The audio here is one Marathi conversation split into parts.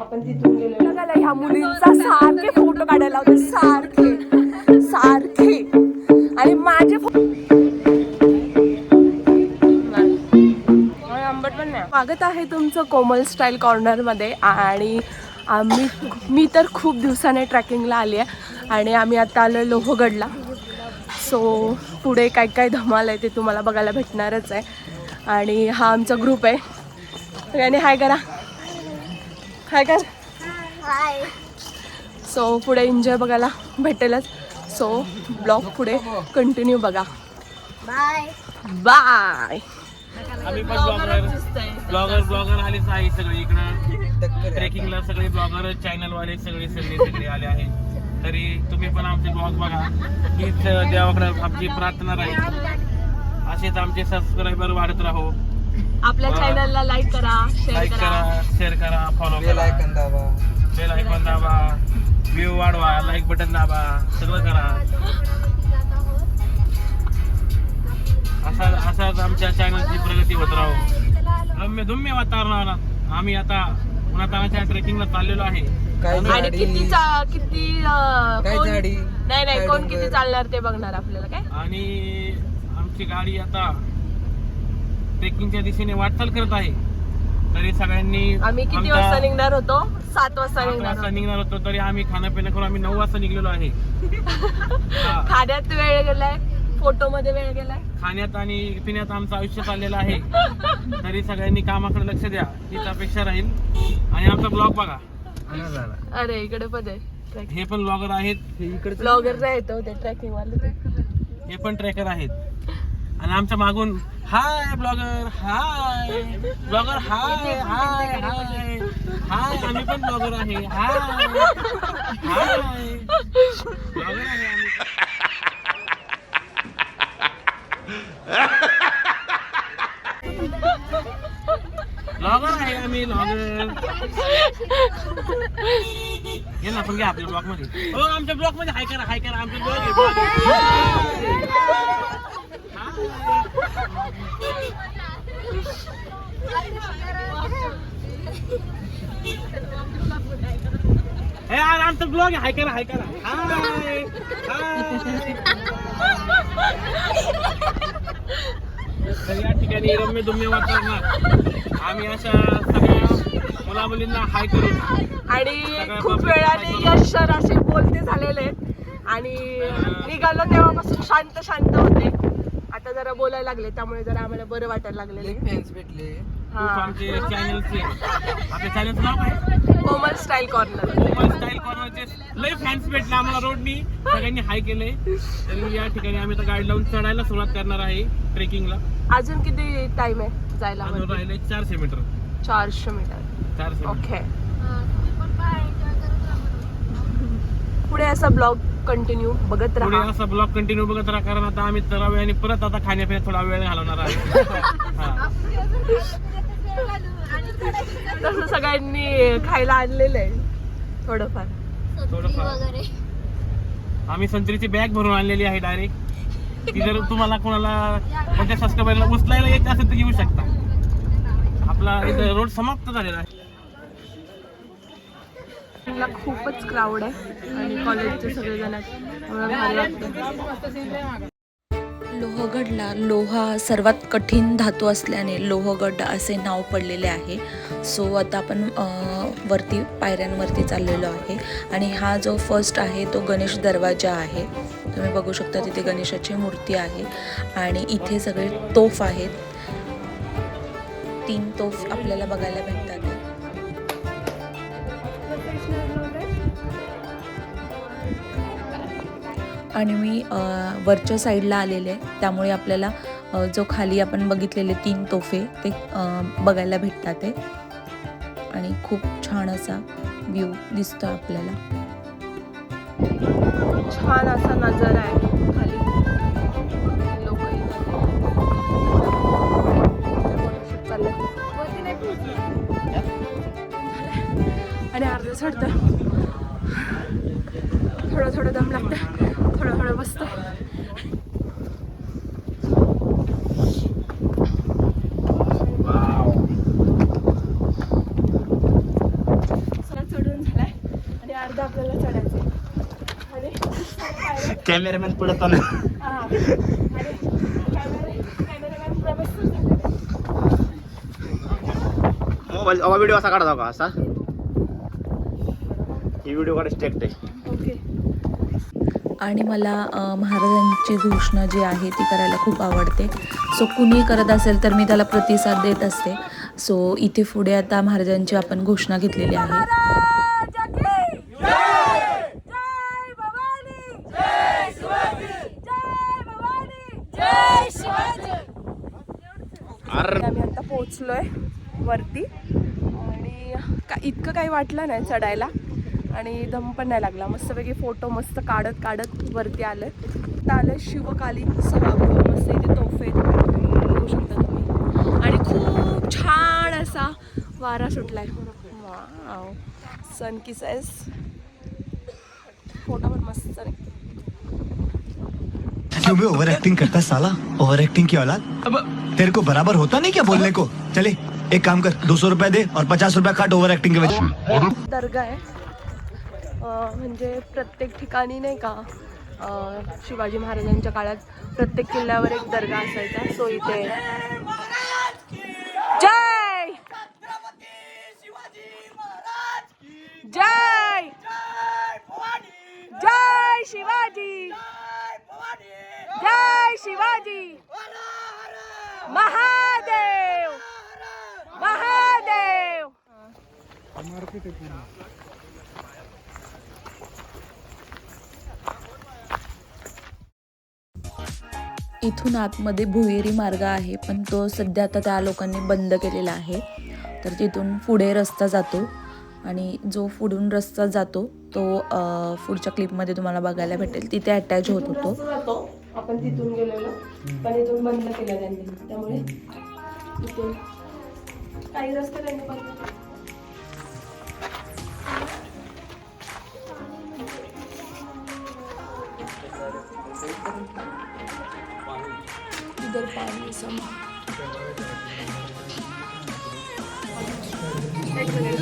आपण तिथून गेलो. ह्या मुलींचा सारखे फोटो काढायला होते सारखे सारखे. आणि माझे स्वागत आहे तुमचं कोमल स्टाईल कॉर्नरमध्ये. आणि आम्ही मी तर खूप दिवसाने ट्रॅकिंगला आली आहे. आणि आम्ही आता आलो लोहगडला. सो पुढे काय काय धमाल आहे ते तुम्हाला बघायला भेटणारच आहे. आणि हा आमचा ग्रुप आहे. सगळ्यांनी हाय करा. हाय कर सो पुढे एन्जॉय बघायला भेटेलच. सो ब्लॉग पुढे कंटिन्यू बघा. बाय बाय आम्ही पण ब्लॉगर ब्लॉगर ब्लॉगर आलेच आहे सगळे इकडं. ट्रेकिंगला सगळे ब्लॉगर चॅनल वाले सगळे सगळे सगळे आले आहेत. तरी तुम्ही पण आमचे ब्लॉग बघा. हीच देवाकडे आमची प्रार्थना राहील. असेच आमचे सबस्क्रायबर वाढत राहो. आपल्या चॅनलला लाईक करा शेअर लाईक करा. करा शेअर करा फॉलो बेल करा. आयकॉन दाबा. बेल आयकॉन दाबा. व्ह्यू वाढवा लाईक बटन दाबा. सगळं करा. असा असाच आमच्या चॅनलची प्रगती होत राहू. रम्य दुम्य वातावरणात आम्ही आता उन्हातानाच्या ट्रेकिंगला चाललेलो आहे. काय आणि झाडी? किती चा- किती अं, काय कोण- झाडी? नाही नाही काय कोण डोंगर? किती चालणार ते बघणार आपल्याला काय? आणि आमची गाडी आता ट्रेकिंगच्या दिशेने वाटचाल करत आहे. तरी सगळ्यांनी आम्ही किती आमचा वाजता निघणार होतो? सात वाजता निघणार वाजता होतो. निघणार होतो तरी आम्ही खाणं पिणं करून आम्ही नऊ वाजता निघलेलो आहे. हा. खाण्यात वेळ गेलाय? फोटो मध्ये वेळ गेलाय? खाण्यात आणि पिण्यात आमचं आयुष्य चाललेलं आहे. तरी सगळ्यांनी कामाकडे लक्ष द्या. हीच अपेक्षा राहील. आणि आमचा ब्लॉग बघा. अरे इकडे पण आहे. हे पण ब्लॉगर आहेत. हे ब्लॉगर येतो ते ट्रेकिंग वाले. ते हे पण ट्रेकर आहेत. आणि आमच्या मागून हाय ब्लॉगर हाय. ब्लॉगर हाय हाय हाय. हाय आम्ही पण ब्लॉगर आहे. हाय हाय. ब्लॉगर आहे आम्ही. ब्लॉगर आहे आम्ही ब्लॉगर. ये ना आपण घ्या आपल्या ब्लॉगमध्ये हो आमच्या ब्लॉगमध्ये हाय करा हाय करा आमच्या ब्लॉग आहे यार आमचा ब्लॉग आहे हाय करा हाय करा. हाय या ठिकाणी रम्य दुम्य वातावरणात आम्ही अशा सगळ्या मुला मुलींना हाय करून आणि खूप वेळाने यश सर असे बोलते झालेले. आणि निघालो तेव्हापासून शांत शांत होते. आता जरा बोलायला लागले त्यामुळे जरा आम्हाला बरं वाटायला. फॅन्स भेटले. खूप हा आमचे चॅनलचे आपल्या चॅनलचं नाव काय? Komal style corner. Komal style कॉर्नरचे लय फॅन्स भेटले आम्हाला रोडनी. सगळ्यांनी हाय केले तरी या ठिकाणी आम्ही आता गाडी लावून चढायला सुरुवात करणार आहे ट्रेकिंगला अजून किती टाइम आहे जायला अजून? राहिले चारशे मीटर चारशे मीटर चारशे मीटर ओके पुढे असा ब्लॉग कंटिन्यू बघत पुढे राहा असा ब्लॉग कंटिन्यू बघत राहा कारण आता आम्ही तर वेळाने परत आता खाण्यापिण्यात थोडा वेळ घालवणार आहे. हा. तसं सगळ्यांनी खायला आणलेलं आहे. थोडंफार. थोडंफार. वगैरे. आम्ही संत्रीची बॅग भरून आणलेली आहे डायरेक्ट ती जर तुम्हाला कोणाला कोणत्या सबस्क्रायबरला उचलायला येत असेल तर येऊ शकता. आपला इथं रोड समाप्त झालेला आहे. ला खूपच क्राऊड आहे आणि कॉलेजचे सगळे जण आहेत. लोहगडला लोहा सर्वात कठीण धातू असल्याने लोहगड असे नाव पडलेले आहे. सो आता आपण वरती पायऱ्यांवरती चाललेलो आहे. आणि हा जो फर्स्ट आहे तो गणेश दरवाजा आहे. तुम्ही बघू शकता तिथे गणेशाची मूर्ती आहे. आणि इथे सगळे तोफ आहेत. तीन तोफ आपल्याला बघायला भेटतात आणि मी वरच्या साईडला आलेले आहे. त्यामुळे आपल्याला जो खाली आपण बघितलेले तीन तोफे ते बघायला भेटतात ते. आणि खूप छान असा व्ह्यू दिसतो आपल्याला. छान असा नजारा आहे खाली. लोक आणि अर्ध थोडं थोडं दम लागतं थोडं थोडं बसतं अर्धा आपल्याला चढायचं आहे. आणि पायऱ्या- कॅमेरामॅन पडतो ना मोबाईल व्हिडिओ असा काढा का असा. ही व्हिडिओ काढायची टेक्ट आहे. ओके आणि मला महाराजांची घोषणा जी आहे ती करायला खूप आवडते. सो कुणी करत असेल तर मी त्याला प्रतिसाद देत असते. सो इथे पुढे आता महाराजांची आपण घोषणा घेतलेली आहे अरे आम्ही आता पोहोचलोय वरती आणि का इतकं काही वाटलं नाही चढायला. आणि दम पण नाही लागला. मस्तपैकी फोटो मस्त काढत काढत वरती आलं आता आलं शिवकालीन सभागृह मस्त इथे तोफे. बघू शकता तुम्ही. आणि खूप छान असा वारा सुटलाय. वाव. सन किसेस फोटो पण मस्त भी ओवर एक्टिंग करता है साला? ओवर एक्टिंग की औलाद अब तेरे को बराबर होता नहीं क्या बोलने को? चले। एक काम कर दो सौ रुपया दे और पचास रुपया काट ओवर एक्टिंग के वजह दर्गा आहे. म्हणजे प्रत्येक ठिकाणी नाही का शिवाजी महाराजांच्या काळात प्रत्येक किल्ल्यावर एक दर्गा असायचा सो इथे. जय! जय! जय शिवाजी! जय शिवाजी! महादेव इथून आतमध्ये भुहेरी मार्ग आहे पण तो सध्या आता त्या लोकांनी बंद केलेला आहे. तर तिथून पुढे रस्ता जातो आणि जो पुढून रस्ता जातो तो पुढच्या क्लिपमध्ये तुम्हाला बघायला भेटेल. तिथे अटॅच होत होतो. आपण तिथून गेलेलो. पण इथून बंद केला त्यांनी. त्यामुळे इथून काही रस्ते त्यांनी बंद केले. इधर पाणी सम एक मिनिट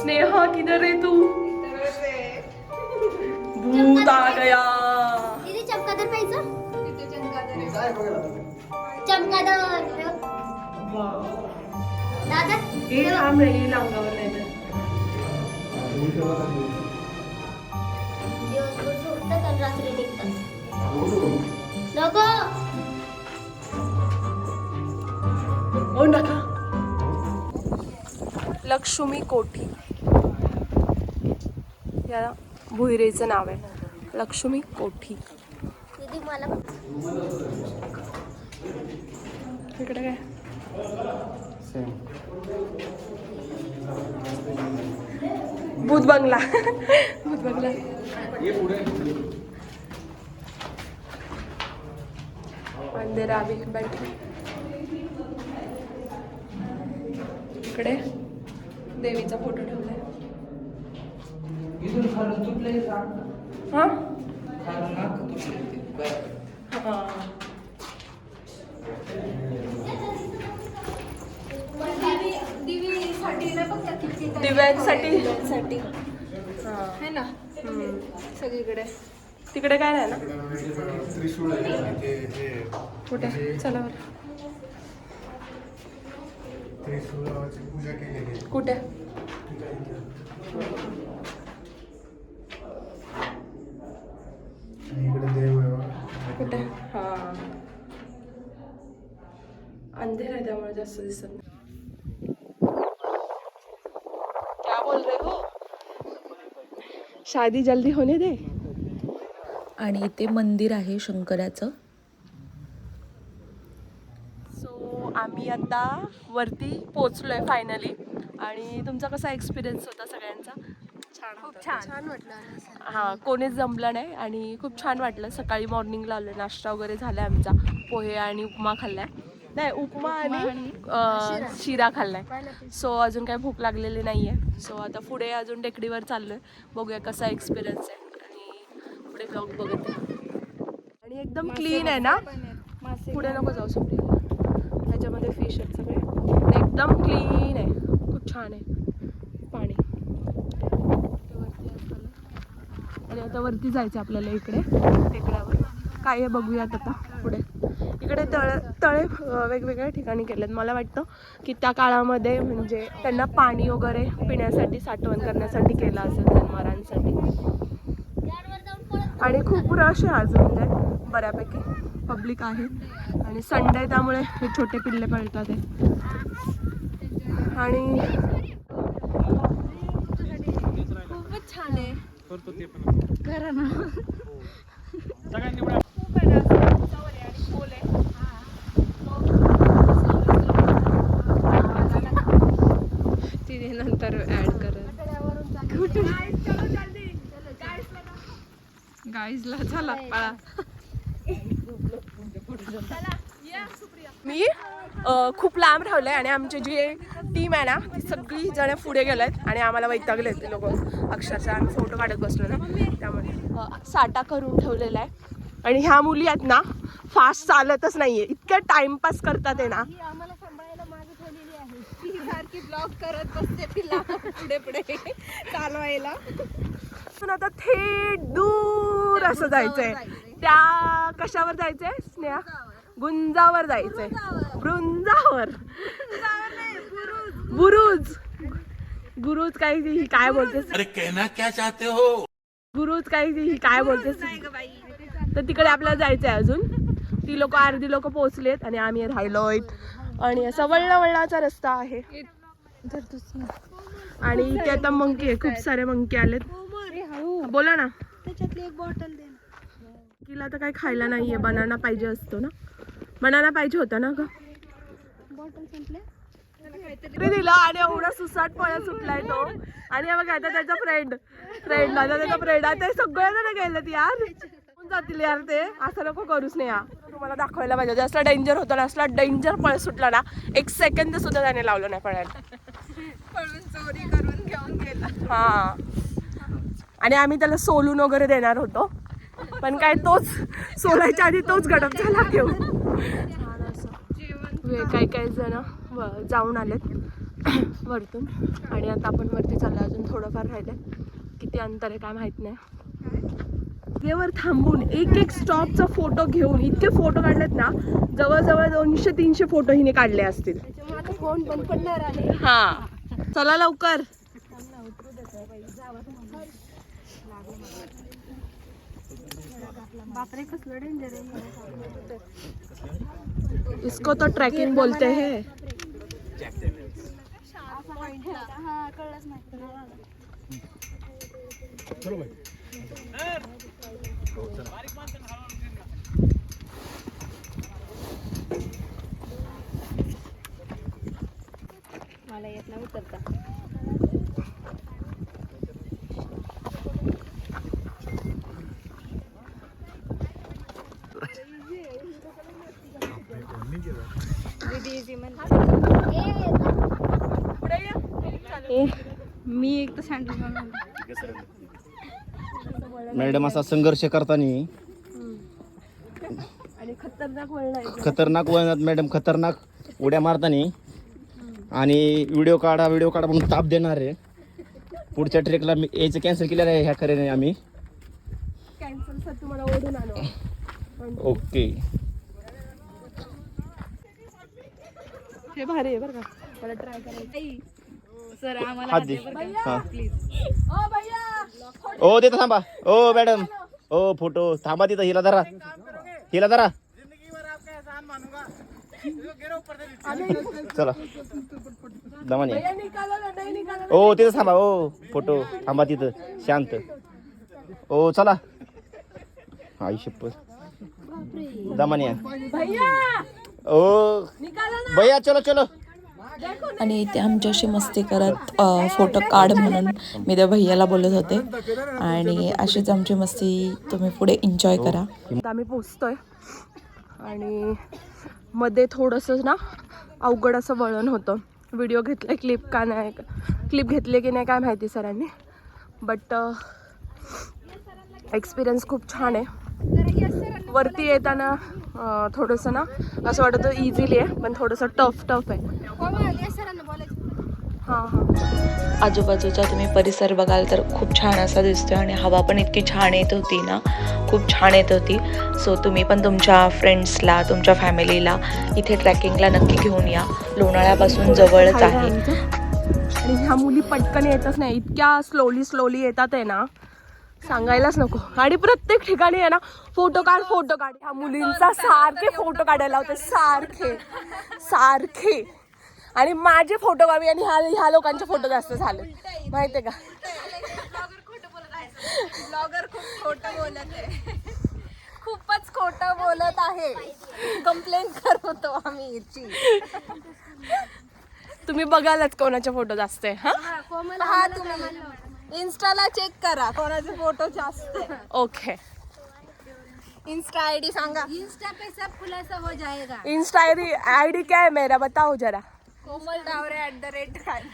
स्नेहा किधर है तू? भूत आ गया। दीदी चमकादर पाहिजे? चमकादर दादा? हे थांब रे येईल अंगावर रात्री निघतात. नको. हो नका. लक्ष्मी कोठी. या भुईरेचं नाव आहे. लक्ष्मी कोठी. इकडे काय? भूत बंगला. भूत बंगला. अंधेर आम्ही बैठे. इकडे देवीचा फोटो ठेवलाय. हा? हा. दिव्यांसाठी. साठी है. ना? सगळीकडे. तिकडे काय नाही ना कुठे? चला बरं. कुठे? कुठे? हा. अंधेर आहे त्यामुळे जास्त दिसत नाही. क्या बोल रहे हो? शादी जल्दी होने दे. आणि इथे मंदिर आहे शंकराचं. सो आम्ही आता वरती पोचलोय फायनली आणि तुमचा कसा एक्सपिरियन्स होता सगळ्यांचा? छान खूप छान. छान वाटलं हां कोणीच जमलं नाही आणि खूप छान वाटलं. सकाळी मॉर्निंगला आलो नाश्ता वगैरे झाला आमचा. पोहे आणि उपमा खाल्लाय. नाही उपमा आणि शिरा. खाल्लाय. सो अजून काही भूक लागलेली नाही आहे सो आता पुढे अजून टेकडीवर चाललोय. बघूया कसा एक्सपिरियन्स आहे. ब्लॉग बघत. आणि एकदम क्लीन आहे ना? पुढे नको जाऊ सुप्रिया त्याच्यामध्ये फिश आहेत सगळे. एकदम क्लीन आहे. खूप छान आहे. पाणी. आणि आता वरती जायचं आपल्याला इकडे. टेकड्यावर. काय आहे बघूयात आता पुढे. इकडे तळे तळे वेगवेगळ्या ठिकाणी केलेत. मला वाटतं की त्या काळामध्ये म्हणजे त्यांना पाणी वगैरे पिण्यासाठी साठवण करण्यासाठी केलं असेल जनावरांसाठी. आणि खूप रश आहे आज म्हणजे बऱ्यापैकी पब्लिक आहे. आणि संडे त्यामुळे हे छोटे पिल्ले पळतात आहे आणि खूपच छान आहे. करा ना. सगळ्यांनी मिळून खूप आहे ना असं उंचावर आहे आणि खोल आहे. तिने नंतर ऍड करत गाईजला चला पळा मी अ, खूप लांब राहिलोय आणि आमची जी टीम आहे ना ती सगळी जण पुढे गेलेत आणि आम्हाला वैतागले ते लोक. अक्षरशः आम्ही फोटो काढत बसलो ना त्यामुळे. साठा करून ठेवलेला आहे. आणि ह्या मुली आहेत ना फास्ट चालतच नाहीये. इतक्या टाइमपास करतात आहे ना. आम्हाला सांभाळायला मागे ठेवलेली आहे. ती सारखी ब्लॉग करत बसते तिला पुढे पुढे चालवायला. पण आता थेट दूर असं जायचंय. त्या कशावर जायचंय स्नेहा? गुंजावर जायचंय. बृंजावर बुरुज. गुरुज काय ही काय बोलतेस? अरे कहना क्या चाहते हो? गुरुज काय ही काय बोलतेस? तर तिकडे आपल्याला जायचंय अजून. ती लोक अर्धी लोक पोहोचलेत आणि आम्ही राहिलोय आणि असा वळला वळणाचा रस्ता आहे. आणि इथे आता मंकी आहे. खूप सारे मंकी आलेत. बोला ना. त्याच्यातली एक बॉटल दे तिला तर काही खायला नाहीये. बनाना पाहिजे असतो ना. बनाना पाहिजे होता ना ग? दिला आणि एवढा सुसाट पळत सुटलाय तो. आणि हे बघा आता त्याचा फ्रेंड फ्रेंड आता त्याचा फ्रेंड आता हे सगळ्यांना गेलं यार. कोण जातील यार ते? असं नको करूच नाही. यार तुम्हाला दाखवायला पाहिजे असला डेंजर होता ना असला डेंजर पळ सुटला ना एक सेकंद सुद्धा त्याने लावलं नाही पळायला. पळून चोरी करून घेऊन गेला. हा. आणि आम्ही त्याला सोलून वगैरे देणार होतो. पण काय तोच सोलायच्या आधी तोच गडप झाला घेऊन. काही काही जण जाऊन आलेत वरतून. आणि आता आपण वरती चाललो अजून थोडंफार राहिलंय. किती अंतर आहे काय माहीत नाही. वर थांबून एक एक स्टॉपचा फोटो घेऊन इतके फोटो काढलेत ना जवळजवळ दोनशे तीनशे फोटो हिने काढले असतील. फोन बंद पडणार हा. चला लवकर. बापरे कसलं डेंजर आहे इसको तो ट्रैकिंग बोलते हैं। हा कळलंच नाही मला येत नाही उतरता। मॅडम असा संघर्ष करताना खतरनाक वळण खतरनाक वळणात मॅडम खतरनाक उड्या मारताना. आणि व्हिडिओ काढा व्हिडिओ काढा म्हणून ताप देणार आहे. पुढच्या ट्रेकला मी यायचं कॅन्सल केलेलं आहे ह्या खऱ्याने आम्ही. ओके. हे भारी आहे बरं का. मला ट्राय करायचं सर आम्हाला हात दे. हा. ओ भैया! ओ तिथं थांबा. ओ मॅडम. ओ फोटो. थांबा तिथं हिला धरा. हिला धरा. चला. दमाने भैया निकालो ना नाही निकालो ओ तिथं थांबा. ओ फोटो. थांबा तिथं. शांत. ओ चला. आई शप्पथ दमाने ओ. निकालो ना. भैया चलो चलो. आणि ते आमच्याशी मस्ती करत फोटो काढ म्हणून मी त्या भैयाला बोलत होते. आणि अशीच आमची मस्ती तुम्ही पुढे एन्जॉय करा. आम्ही पोचतोय आणि मध्ये थोडंसं ना अवघड असं वळण होतं. व्हिडिओ घेतलाय क्लिप का नाही क्लिप घेतले की नाही काय माहिती सरांनी. बट एक्सपिरियन्स खूप छान आहे. वरती येताना थोडंसं ना असं वाटतं इझिली आहे पण थोडंसं टफ टफ आहे. बोलायचं. हां हां. आजूबाजूचा तुम्ही परिसर बघाल तर खूप छान असा दिसतोय आणि हवा पण इतकी छान येत होती ना खूप छान येत होती. सो तुम्ही पण तुमच्या फ्रेंड्सला तुमच्या फॅमिलीला इथे ट्रॅकिंगला नक्की घेऊन या. लोणाळ्यापासून जवळच आहे. आणि ह्या मुली पटकन येतच नाही इतक्या स्लोली स्लोली येतात आहे ना. सांगायलाच नको. आणि प्रत्येक ठिकाणी आहे ना फोटो काढ फोटो काढ. ह्या मुलींचा सारखे फोटो काढायला होते सारखे सारखे. आणि माझे फोटो कमी आणि ह्या ह्या लोकांचे फोटो जास्त झाले. माहितीये का? ब्लॉगर खूप खोटं बोलत आहे. खूपच खोटं बोलत आहे. कंप्लेंट करतो आम्ही तुम्ही बघालच कोणाचे फोटो जास्त आहे हा? हा तुम्ही. इन्स्टाला चेक करा. कोणाचे फोटो जास्त ओके. इंस्टा आयडी सांगा. इंस्टा पे सब खुलासा हो जाएगा इंस्टा आई डी क्या है मेरा? बताओ जरा. Komal Dawre at the rate Shivaji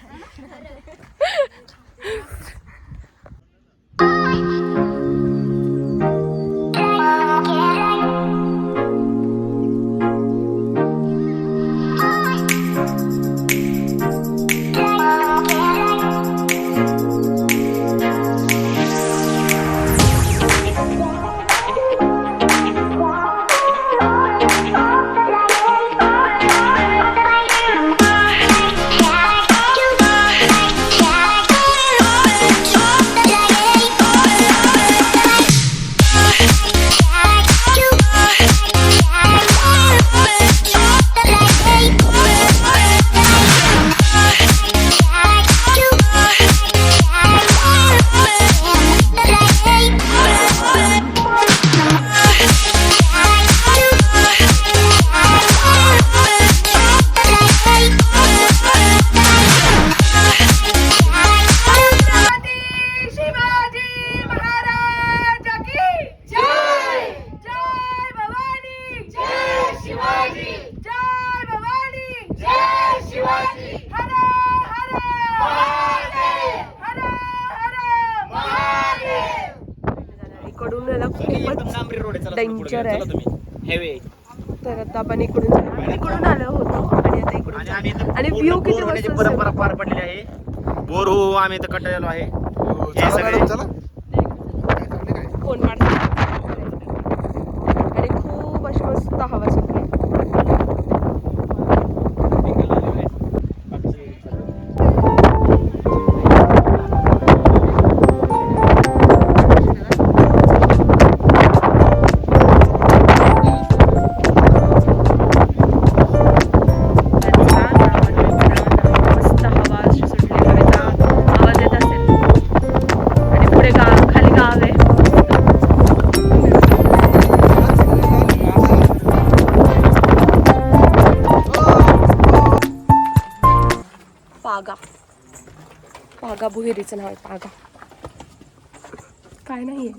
danger आहे. हेवे तर आता आपण इकडून. इकडून आलो होतो. आणि आता इकडून आणि व्ह्यू किती परंपरा. पार पडलेली आहे. बोर हो आम्ही इथं कटायलो आहे. हे सगळे पागा भुहेरीचं नाव आहे पागा. काय नाहीये?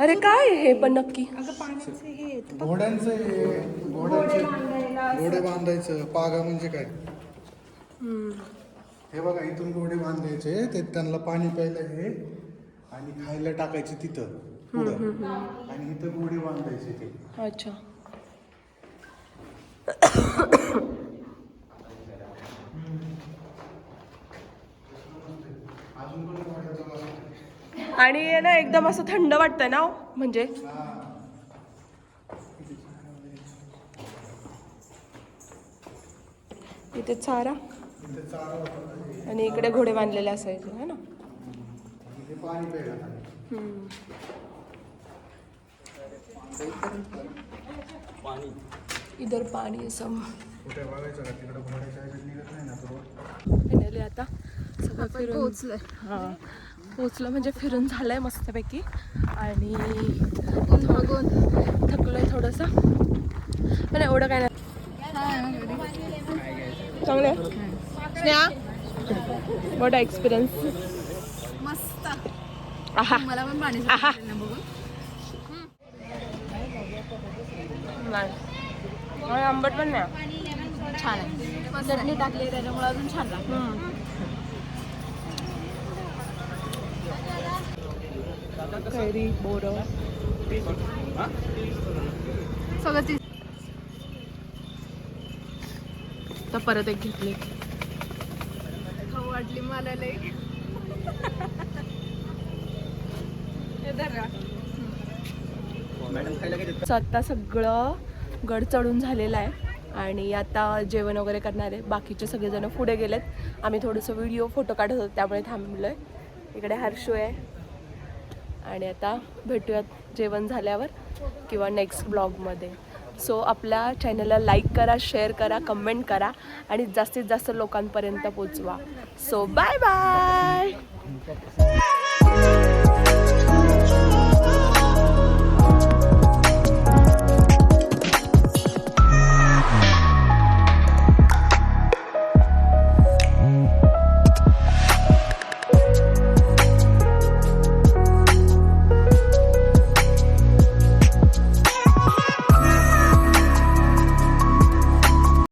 अरे काय आहे हे पण नक्की? घोड्यांचं हे घोड्यांचे घोडे बांधायचं पागा म्हणजे काय? हे बघा इथून घोडे बांधायचे ते त्यांना पाणी प्यायला हे आणि खायला टाकायचे तिथं पुढं. आणि इथं घोडे बांधायचे ते. अच्छा. आणि ना एकदम असं थंड वाटतं ना हो, म्हणजे. इथे चारा. आणि इकडे घोडे बांधलेले असायचे है ना. हे. इधर पाणी सम. आता. सगळं फिरून. पोहोचलं हां. पोचलं म्हणजे फिरून झालंय मस्तपैकी. आणि बघून थकलोय थोडंसं. पण एवढं काय नाही. चांगलं आहे? स्नेहा मोठा एक्सपिरियन्स मस्त. आहा. मला पण पाणी आहा. बघून. आंबट पण नाही. छान आहे. चटणी टाकली त्याच्यामुळे अजून छान लागतं. कैरी बोरं सगळं ती तर परत एक घेतली. खाऊ वाटली मला लई. आत्ता सगळं गड चढून झालेलं आहे आणि आता जेवण वगैरे करणार आहे. बाकीचे सगळेजण पुढे गेलेत. आम्ही थोडंसं व्हिडिओ फोटो काढत होतो त्यामुळे थांबलो आहे इकडे हर्षू आहे. आणि आता भेटूयात जेवण झाल्यावर किंवा नेक्स्ट ब्लॉगमध्ये सो आपल्या चॅनलला लाईक करा शेअर करा कमेंट करा आणि जास्तीत जास्त लोकांपर्यंत पोचवा. So bye bye